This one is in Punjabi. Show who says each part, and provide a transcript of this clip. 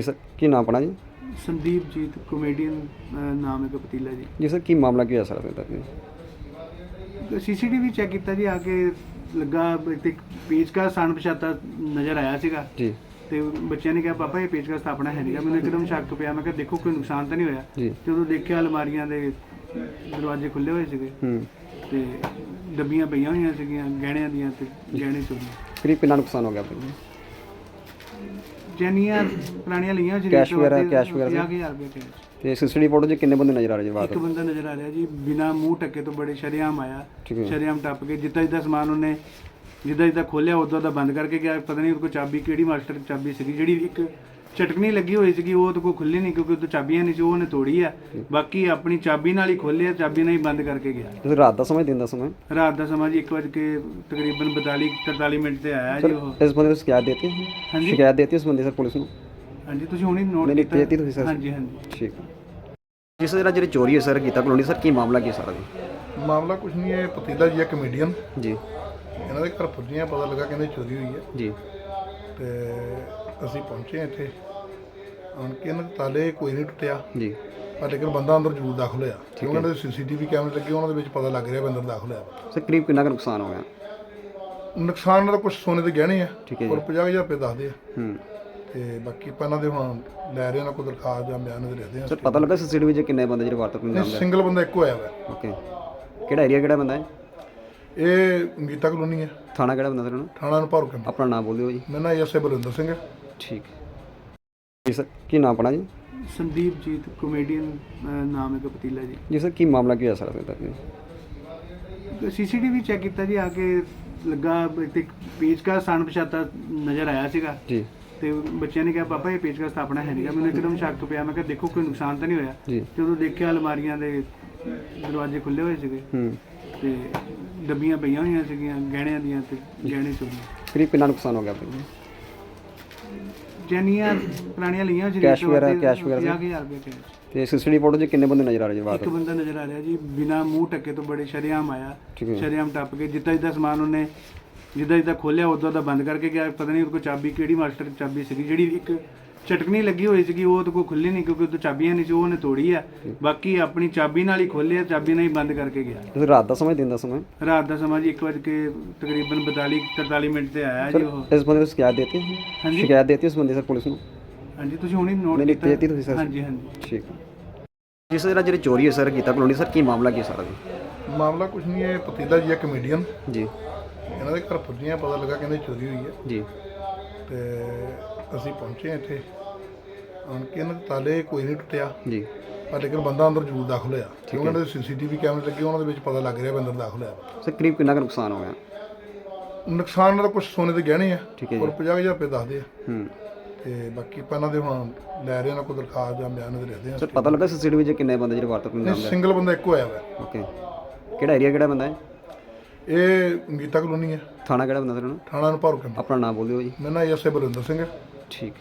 Speaker 1: ਜੀ ਸਰ ਕੀ ਨਾਮ ਆਪਣਾ ਜੀ?
Speaker 2: ਸੰਦੀਪ ਜੀਤ ਕਮੇਡੀਅਨ ਨਾਮ ਹੈ ਕਪਤੀਲਾ ਜੀ।
Speaker 1: ਜੀ ਸਰ ਕੀ ਮਾਮਲਾ ਕੀ ਹੋਇਆ ਸਰ ਤੱਕ ਜੀ?
Speaker 2: ਸੀਸੀਟੀਵੀ ਚੈੱਕ ਕੀਤਾ ਜੀ ਆ ਕੇ ਲੱਗਾ ਇੱਕ ਪੇਜ ਕਾ ਸਣ ਪਛਾਤਾ ਨਜ਼ਰ ਆਇਆ ਸੀਗਾ।
Speaker 1: ਜੀ।
Speaker 2: ਤੇ ਬੱਚਿਆਂ ਨੇ ਕਿਹਾ ਪਾਪਾ ਇਹ ਪੇਜ ਕਾ ਸਥਾਪਨਾ ਹੈ ਨਹੀਂਗਾ ਮੈਨੂੰ ਇੱਕਦਮ ਸ਼ੱਕ ਪਿਆ ਮੈਂ ਕਿਹਾ ਦੇਖੋ ਕੋਈ ਨੁਕਸਾਨ ਤਾਂ ਨਹੀਂ ਹੋਇਆ?
Speaker 1: ਜੀ।
Speaker 2: ਜਦੋਂ ਦੇਖਿਆ ਅਲਮਾਰੀਆਂ ਦੇ ਦਰਵਾਜ਼ੇ ਖੁੱਲੇ ਹੋਏ ਸੀਗੇ।
Speaker 1: ਹੂੰ।
Speaker 2: ਤੇ ਡੱਬੀਆਂ ਪਈਆਂ ਹੋਈਆਂ ਸੀਗੀਆਂ ਗਹਿਣਿਆਂ ਦੀਆਂ ਤੇ ਗਹਿਣੇ ਚੋਰੀ
Speaker 1: ਕਰੀਬ ਕਿੰਨਾ ਨੁਕਸਾਨ ਹੋ ਗਿਆ ਆਪਣਾ ਜੀ?
Speaker 2: ਜੈਨੀਆਂ ਪੁਰਾਣੀਆਂ ਲਈਆਂ ਸੀ
Speaker 1: Cash ਵਗੈਰਾ, cash ਵਗੈਰਾ ਸੀ?
Speaker 2: 50000 ਰੁਪਏ cash।
Speaker 1: ਤੇ ਸਿਸਟਰੀ ਫੋਟੋ 'ਚ ਕਿੰਨੇ ਬੰਦੇ ਨਜ਼ਰ ਆ ਰਹੇ ਜੀ ਬਾਤ
Speaker 2: ਇੱਕ ਬੰਦਾ ਨਜ਼ਰ ਆ ਰਿਹਾ ਜੀ ਬਿਨਾ ਮੂੰਹ ਟੱਕੇ ਤੋਂ ਬੜੇ ਸ਼ਰੇਆਮ ਆਇਆ
Speaker 1: ਠੀਕ ਹੈ
Speaker 2: ਸ਼ਰੇਆਮ ਟੱਪ ਕੇ ਜਿੱਦਾਂ ਜਿੱਦਾਂ ਸਮਾਨ ਉਹਨੇ ਜਿੱਦਾਂ ਜਿੱਦਾਂ ਖੋਲਿਆ ਉਦੋਂ ਦਾ ਬੰਦ ਕਰਕੇ ਗਿਆ ਪਤਾ ਨਹੀਂ ਉਹਦੇ ਕੋਲ ਚਾਬੀ ਕਿਹੜੀ ਮਾਸਟਰ ਚਾਬੀ ਸੀਗੀ ਜਿਹੜੀ ਇੱਕ ਚਟਕਣੀ ਲੱਗੀ ਹੋਈ ਸੀਗੀ ਉਹ ਉਹਦੇ ਕੋਲ ਖੁੱਲੀ ਨਹੀਂ ਕਿਉਂਕਿ ਉਹਦੇ ਚਾਬੀਆਂ ਨਹੀਂ ਸੀ ਉਹ ਉਹਨੇ ਤੋੜੀ ਆ। ਬਾਕੀ ਆਪਣੀ ਚਾਬੀ ਨਾਲ ਹੀ ਖੋਲਿਆ ਚਾਬੀ ਨਾਲ ਹੀ ਬੰਦ ਕਰਕੇ ਗਿਆ।
Speaker 1: ਤੁਸੀਂ ਰਾਤ ਦਾ ਸਮਾਂ ਦਿਨ ਦਾ ਸਮਾਂ
Speaker 2: ਰਾਤ ਦਾ ਸਮਾਂ ਜੀ 1 ਵਜੇ ਕੇ ਤਕਰੀਬਨ 42 43 ਮਿੰਟ ਤੇ ਆਇਆ ਜੀ ਉਹ।
Speaker 1: ਇਸ ਬੰਦੇ ਨੂੰ ਸ਼ਿਕਾਇਤ ਦੇਤੀ
Speaker 2: ਹਾਂਜੀ।
Speaker 1: ਸ਼ਿਕਾਇਤ ਦੇਤੀ ਇਸ ਬੰਦੇ ਸਰ ਪੁਲਿਸ ਨੂੰ?
Speaker 2: ਹਾਂਜੀ ਤੁਸੀਂ ਹੁਣੀ ਨੋਟ ਕੀਤਾ।
Speaker 1: ਦੇਤੀ ਤੁਸੀਂ ਸਰ।
Speaker 2: ਹਾਂਜੀ ਹਾਂਜੀ।
Speaker 1: ਠੀਕ। ਜਿਸ ਜਿਹੜਾ ਜਿਹੜੀ ਚੋਰੀ ਹੈ ਸਰ ਕੀਤਾ ਕਲੋਨੀ ਸਰ ਕੀ ਮਾਮਲਾ ਕੀ ਸਾਰਾ ਜੀ?
Speaker 3: ਮਾਮਲਾ ਕੁਝ ਨਹੀਂ ਹੈ ਪਤੀਲਾ ਜੀ ਹੈ ਕਮੇਡੀਅਨ
Speaker 1: ਜੀ।
Speaker 3: ਇਹਨਾਂ ਦੇ ਘਰ ਪੁੱਜੀਆਂ ਪਤਾ ਲੱਗਾ ਕਹਿੰਦੇ ਚੋਰੀ ਹੋਈ ਹੈ।
Speaker 1: ਜੀ।
Speaker 3: ਤੇ ਅਸੀਂ ਪਹੁੰਚੇ ਇੱਥੇ। ਆਣ ਕੇ ਇਹਨਾਂ ਦੇ ਤਾਲੇ ਕੋਈ ਨਹੀਂ ਟੁੱਟਿਆ।
Speaker 1: ਜੀ।
Speaker 3: ਪਰ ਲੇਕਿਨ ਬੰਦਾ ਅੰਦਰ ਜ਼ਰੂਰ ਦਾਖਲ ਹੋਇਆ। ਕਿਉਂਕਿ ਉਹਨਾਂ ਦੇ ਸੀਸੀਟੀਵੀ ਕੈਮਰੇ ਲੱਗੇ ਉਹਨਾਂ ਦੇ ਵਿੱਚ ਪਤਾ ਲੱਗ ਰਿਹਾ ਵੀ ਅੰਦਰ ਦਾਖਲ ਹੋਇਆ।
Speaker 1: ਸਰ ਕਰੀਬ ਕਿੰਨਾ ਕੁ ਨੁਕਸਾਨ ਹੋ ਗਿਆ?
Speaker 3: ਨੁਕਸਾਨ ਨਾਲ ਕੁਝ ਸੋਨੇ ਦੇ ਗਹਿਣੇ ਆ।
Speaker 1: ਠੀਕ ਹੈ
Speaker 3: ਔਰ 50000 ਰੁਪਏ ਦੱਸਦੇ ਆ।
Speaker 1: ਹੂੰ।
Speaker 3: ਤੇ ਬਾਕੀ ਆਪਾਂ ਇਹਨਾਂ ਦੇ ਹੁਣ ਲੈ ਰਹੇ ਉਹਨਾਂ ਕੋਲ ਦਰਖਾਸਤ ਜਾਂ ਬਿਆਨ ਦੇ ਰਹੇ
Speaker 1: ਸਰ ਪਤਾ ਲੱਗਾ ਸਿਸਟਰੀ 'ਚ ਕਿੰਨੇ ਬੰਦੇ ਜਿਹੜੇ ਵਾਰਤਕ ਨੂੰ ਜਾਂਦੇ
Speaker 3: ਸਿੰਗਲ ਬੰਦਾ ਇੱਕੋ ਆਇਆ ਵਾ
Speaker 1: ਓਕੇ। ਕਿਹੜਾ ਏਰੀਆ ਕਿਹੜਾ ਬੰਦਾ ਹੈ?
Speaker 3: ਇਹ ਗੀਤਾ ਕਲੋਨੀ ਹੈ।
Speaker 1: ਥਾਣਾ ਕਿਹੜਾ ਬੰਦਾ ਸਰ ਉਹਨੂੰ
Speaker 3: ਥਾਣਾ ਨੂੰ ਭਾਰੂ ਕੰਡ
Speaker 1: ਆਪਣਾ ਨਾਮ ਬੋਲਿਓ ਜੀ।
Speaker 3: ਮੇਰਾ ਨਾਮ ਐਸਏ ਬਲਵਿੰਦਰ ਸਿੰਘ ਹੈ।
Speaker 1: ਠੀਕ। ਜੀ ਸਰ ਕੀ ਨਾਮ ਆਪਣਾ ਜੀ?
Speaker 2: ਸੰਦੀਪ ਜੀਤ ਕਮੇਡੀਅਨ ਨਾਮ ਹੈ ਕਪਤੀਲਾ ਜੀ।
Speaker 1: ਜੀ ਸਰ ਕੀ ਮਾਮਲਾ ਕੀ ਹੋਇਆ ਸਰ ਅਜੇ ਤੱਕ ਜੀ?
Speaker 2: ਸੀਸੀਟੀਵੀ ਚੈੱਕ ਕੀਤਾ ਜੀ ਆ ਕੇ ਲੱਗਾ ਇੱਕ ਪੇਜ ਕਾ ਸਣ ਪਛਾਤਾ ਨਜ਼ਰ ਆਇਆ ਸੀਗਾ।
Speaker 1: ਜੀ।
Speaker 2: ਤੇ ਬੱਚਿਆਂ ਨੇ ਕਿਹਾ ਪਾਪਾ ਇਹ ਪੇਜ ਕਾ ਸਥਾਪਨਾ ਹੈ ਨਹੀਂਗਾ ਮੈਨੂੰ ਇੱਕਦਮ ਸ਼ੱਕ ਪਿਆ ਮੈਂ ਕਿਹਾ ਦੇਖੋ ਕੋਈ ਨੁਕਸਾਨ ਤਾਂ ਨਹੀਂ ਹੋਇਆ?
Speaker 1: ਜੀ।
Speaker 2: ਜਦੋਂ ਦੇਖਿਆ ਅਲਮਾਰੀਆਂ ਦੇ ਦਰਵਾਜ਼ੇ ਖੁੱਲੇ ਹੋਏ ਸੀਗੇ।
Speaker 1: ਹੂੰ।
Speaker 2: ਤੇ ਡੱਬੀਆਂ ਪਈਆਂ ਹੋਈਆਂ ਸੀਗੀਆਂ ਗਹਿਣਿਆਂ ਦੀਆਂ ਤੇ ਗਹਿਣੇ ਚੋਰੀ
Speaker 1: ਕਰੀਬ ਕਿੰਨਾ ਨੁਕਸਾਨ ਹੋ ਗਿਆ ਆਪਣਾ ਜੀ?
Speaker 2: ਜੈਨੀਆਂ ਪੁਰਾਣੀਆਂ ਲਈਆਂ ਸੀ
Speaker 1: Cash ਵਗੈਰਾ, cash ਵਗੈਰਾ ਸੀ?
Speaker 2: 50000 ਰੁਪਏ cash।
Speaker 1: ਤੇ ਸਿਸਟਰੀ ਫੋਟੋ 'ਚ ਕਿੰਨੇ ਬੰਦੇ ਨਜ਼ਰ ਆ ਰਹੇ ਜੀ ਬਾਤ
Speaker 2: ਇੱਕ ਬੰਦਾ ਨਜ਼ਰ ਆ ਰਿਹਾ ਜੀ ਬਿਨਾ ਮੂੰਹ ਟੱਕੇ ਤੋਂ ਬੜੇ ਸ਼ਰੇਆਮ ਆਇਆ
Speaker 1: ਠੀਕ ਹੈ
Speaker 2: ਸ਼ਰੇਆਮ ਟੱਪ ਕੇ ਜਿੱਦਾਂ ਜਿੱਦਾਂ ਸਮਾਨ ਉਹਨੇ ਜਿੱਦਾਂ ਜਿੱਦਾਂ ਖੋਲਿਆ ਉਦੋਂ ਦਾ ਬੰਦ ਕਰਕੇ ਗਿਆ ਪਤਾ ਨਹੀਂ ਉਹਦੇ ਕੋਲ ਚਾਬੀ ਕਿਹੜੀ ਮਾਸਟਰ ਚਾਬੀ ਸੀਗੀ ਜਿਹੜੀ ਇੱਕ ਚਟਕਣੀ ਲੱਗੀ ਹੋਈ ਸੀਗੀ ਉਹ ਉਹਦੇ ਕੋਲ ਖੁੱਲੀ ਨਹੀਂ ਕਿਉਂਕਿ ਉਹਦੇ ਚਾਬੀਆਂ ਨਹੀਂ ਸੀ ਉਹ ਉਹਨੇ ਤੋੜੀ ਆ। ਬਾਕੀ ਆਪਣੀ ਚਾਬੀ ਨਾਲ ਹੀ ਖੋਲਿਆ ਚਾਬੀ ਨਾਲ ਹੀ ਬੰਦ ਕਰਕੇ ਗਿਆ।
Speaker 1: ਤੁਸੀਂ ਰਾਤ ਦਾ ਸਮਾਂ ਦਿਨ ਦਾ ਸਮਾਂ
Speaker 2: ਰਾਤ ਦਾ ਸਮਾਂ ਜੀ 1 ਵਜੇ ਕੇ ਤਕਰੀਬਨ 42 43 ਮਿੰਟ ਤੇ ਆਇਆ ਜੀ ਉਹ।
Speaker 1: ਇਸ ਬੰਦੇ ਨੂੰ ਸ਼ਿਕਾਇਤ ਦੇਤੀ
Speaker 2: ਹਾਂਜੀ।
Speaker 1: ਸ਼ਿਕਾਇਤ ਦੇਤੀ ਇਸ ਬੰਦੇ ਸਰ ਪੁਲਿਸ ਨੂੰ?
Speaker 2: ਹਾਂਜੀ ਤੁਸੀਂ ਹੁਣੀ ਨੋਟ ਕੀਤਾ।
Speaker 1: ਦੇਤੀ ਤੁਸੀਂ ਸਰ।
Speaker 2: ਹਾਂਜੀ ਹਾਂਜੀ।
Speaker 1: ਠੀਕ। ਜਿਸ ਜਿਹੜਾ ਜਿਹੜੀ ਚੋਰੀ ਹੈ ਸਰ ਕੀਤਾ ਕਲੋਨੀ ਸਰ ਕੀ ਮਾਮਲਾ ਕੀ ਸਾਰਾ ਜੀ?
Speaker 3: ਮਾਮਲਾ ਕੁਝ ਨਹੀਂ ਹੈ ਪਤੀਲਾ ਜੀ ਹੈ ਕਮੇਡੀਅਨ
Speaker 1: ਜੀ।
Speaker 3: ਇਹਨਾਂ ਦੇ ਘਰ ਪੁੱਜੀਆਂ ਪਤਾ ਲੱਗਾ ਕਹਿੰਦੇ ਚੋਰੀ ਹੋਈ ਹੈ
Speaker 1: ਜੀ।
Speaker 3: ਤੇ ਅਸੀਂ ਪਹੁੰਚੇ ਇੱਥੇ। ਆਣ ਕੇ ਇਹਨਾਂ ਦੇ ਤਾਲੇ ਕੋਈ ਨਹੀਂ ਟੁੱਟਿਆ।
Speaker 1: ਜੀ।
Speaker 3: ਪਰ ਲੇਕਿਨ ਬੰਦਾ ਅੰਦਰ ਜ਼ਰੂਰ ਦਾਖਲ ਹੋਇਆ। ਕਿਉਂਕਿ ਉਹਨਾਂ ਦੇ ਸੀਸੀਟੀਵੀ ਕੈਮਰੇ ਲੱਗੇ ਉਹਨਾਂ ਦੇ ਵਿੱਚ ਪਤਾ ਲੱਗ ਰਿਹਾ ਵੀ ਅੰਦਰ ਦਾਖਲ ਹੋਇਆ।
Speaker 1: ਸਰ ਕਰੀਬ ਕਿੰਨਾ ਕੁ ਨੁਕਸਾਨ ਹੋ ਗਿਆ
Speaker 3: ਨੁਕਸਾਨ ਨਾਲ ਕੁਝ ਸੋਨੇ ਦੇ ਗਹਿਣੇ ਆ।
Speaker 1: ਠੀਕ ਹੈ
Speaker 3: ਔਰ 50000 ਰੁਪਏ ਦੱਸਦੇ ਆ।
Speaker 1: ਹੂੰ।
Speaker 3: ਤੇ ਬਾਕੀ ਆਪਾਂ ਇਹਨਾਂ ਦੇ ਹੁਣ ਲੈ ਰਹੇ ਉਹਨਾਂ ਕੋਲ ਦਰਖਾਸਤ ਜਾਂ ਬਿਆਨ ਦੇ ਰਹੇ
Speaker 1: ਸਰ ਪਤਾ ਲੱਗਾ ਸਿਸਟਰੀ 'ਚ ਕਿੰਨੇ ਬੰਦੇ ਜਿਹੜੇ ਵਾਰਤਕ ਨੂੰ
Speaker 3: ਆ
Speaker 1: ਜਾਂਦੇ
Speaker 3: ਸਿੰਗਲ ਬੰਦਾ ਇੱਕੋ ਆਇਆ ਵਾ
Speaker 1: ਓਕੇ ਕਿਹੜਾ ਏਰੀਆ ਕਿਹੜਾ ਬੰਦਾ ਹੈ
Speaker 3: ਇਹ ਗੀਤਾ ਕਲੋਨੀ ਹੈ
Speaker 1: ਥਾਣਾ ਕਿਹੜਾ ਬੰਦਾ ਸਰ ਉਹਨੂੰ
Speaker 3: ਥਾਣਾ ਨੂੰ ਭਾਰੂ ਕੰਡ
Speaker 1: ਆਪਣਾ ਨਾਮ ਬੋਲਿਓ ਜੀ।
Speaker 3: ਮੇਰਾ ਨਾਮ ਐਸਏ ਬਲਵਿੰਦਰ ਸਿੰਘ ਹੈ।
Speaker 1: ਠੀਕ।